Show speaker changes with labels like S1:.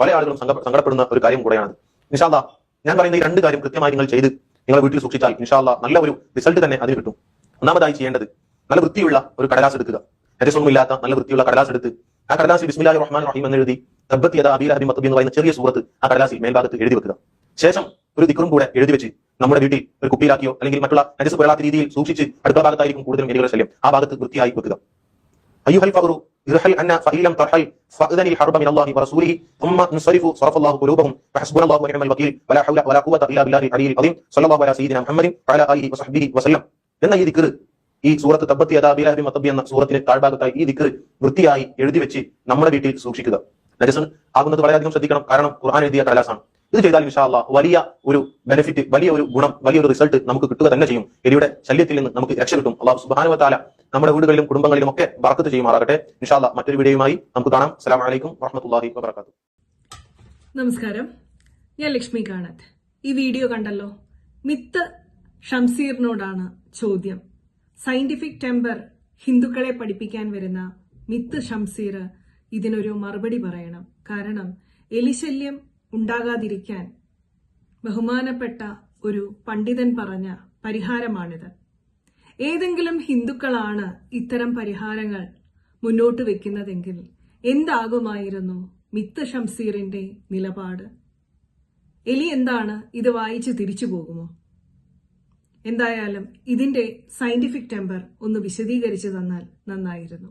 S1: പല ആളുകളും സങ്കടപ്പെടുന്ന ഒരു കാര്യം കൂടെയാണ്. നിഷാദ ഞാൻ പറയുന്ന ഈ രണ്ട് കാര്യം കൃത്യമായി നിങ്ങൾ ചെയ്ത് നിങ്ങളെ വീട്ടിൽ സൂക്ഷിച്ചാൽ ഇൻഷാല്ല നല്ല ഒരു റിസൾട്ട് തന്നെ അതിന് കിട്ടും. ഒന്നാമതായി ചെയ്യേണ്ടത് നല്ല വൃത്തിയുള്ള ഒരു കടലാസ് എടുക്കുക. നജസൊന്നും ഇല്ലാത്ത നല്ല വൃത്തിയുള്ള കടലാസ് എടുത്ത് ആ കടലാസിൽ ബിസ്മില്ലാഹി റഹ്മാൻ റഹീം എന്ന് എഴുതി തബ്ബത്ത് യദാ അബീല ഹബി മത്തബി എന്ന് പറയുന്ന ചെറിയ സൂറത്ത് ആ കടലാസിൽ മേൽഭാഗത്ത് എഴുതി വെക്കുക. ശേഷം ഒരു ദിക്കറും കൂടെ എഴുതി വെച്ച് നമ്മുടെ വീട്ടിൽ ഒരു കുപ്പിയിലാക്കിയോ അല്ലെങ്കിൽ മറ്റുള്ള നജസ് പുരളാത്ത രീതിയിൽ സൂക്ഷിച്ച് അടുത്ത ഭാഗത്തായിരിക്കും കൂടുതലും എലികളുടെ ശല്യം. ആ ഭാഗത്ത് വൃത്തിയായി വെക്കുക. أيها الفقر ارحل عنا فإن لم ترحل فأذن الحرب من الله ورسوله ثم انصرف صرف الله قلوبهم فحسبنا الله ونعم الوكيل ولا حول ولا قوة إلا بالله العلي العظيم صلى الله على سيدنا محمد وعلى آله وصحبه وسلم എന്ന ഈ ദിക്കറ് ഈ സൂറത്ത് തബ്ബത്തി അദാബിലാബി മത്തബി എന്ന സൂറത്തിന് താഴ്ഭാഗത്തായി ഈ ദിക്കറ് വൃത്തിയായി എഴുതി വെച്ച് നമ്മുടെ വീട്ടിൽ സൂക്ഷിക്കുക നജസൻ ആകുന്നത് വളരെയധികം ശ്രദ്ധിക്കണം കാരണം ഖുർആൻ എഴുതിയ കടലാസാണ് ഇത് ചെയ്താൽ ഇൻഷാല്ല വലിയ ഒരു ബെനിഫിറ്റ് വലിയ ഒരു ഗുണം വലിയ ഒരു റിസൾട്ട് നമുക്ക് കിട്ടുക തന്നെ ചെയ്യും എലിയുടെ ശല്യത്തിൽ നിന്ന് നമുക്ക് രക്ഷ കിട്ടും അള്ളാഹു സുബാനുവത്താല നമ്മുടെ വീടുകളിലും കുടുംബങ്ങളിലും ഒക്കെ ബറക്കത്ത് ചെയ്യുമാറാകട്ടെ. ഇൻഷാല്ല മറ്റൊരു വീഡിയോയുമായി നമുക്ക് കാണാം. സലാം അലൈക്കും വറഹമത്തല്ലാഹി വബർക്കാത്തു
S2: നമസ്കാരം. ഞാൻ ലക്ഷ്മി കാണത്ത്. ഈ വീഡിയോ കണ്ടല്ലോ? മിത്ത് ഷംസീറിനോടാണ് ചോദ്യം. സയന്റിഫിക് ടെമ്പർ ഹിന്ദുക്കളെ പഠിപ്പിക്കാൻ വരുന്ന മിത്ത് ഷംസീർ ഇതിനൊരു മറുപടി പറയണം. കാരണം എലിശല്യം ഉണ്ടാകാതിരിക്കാൻ ബഹുമാനപ്പെട്ട ഒരു പണ്ഡിതൻ പറഞ്ഞ പരിഹാരമാണിത്. ഏതെങ്കിലും ഹിന്ദുക്കളാണ് ഇത്തരം പരിഹാരങ്ങൾ മുന്നോട്ട് വെക്കുന്നതെങ്കിൽ എന്താകുമായിരുന്നു മിത്ത് ഷംസീറിന്റെ നിലപാട്? എലി എന്താണ് ഇത് വായിച്ച് തിരിച്ചു പോകുമോ? എന്തായാലും ഇതിന്റെ സയന്റിഫിക് ടെമ്പർ ഒന്ന് വിശദീകരിച്ചു തന്നാൽ നന്നായിരുന്നു.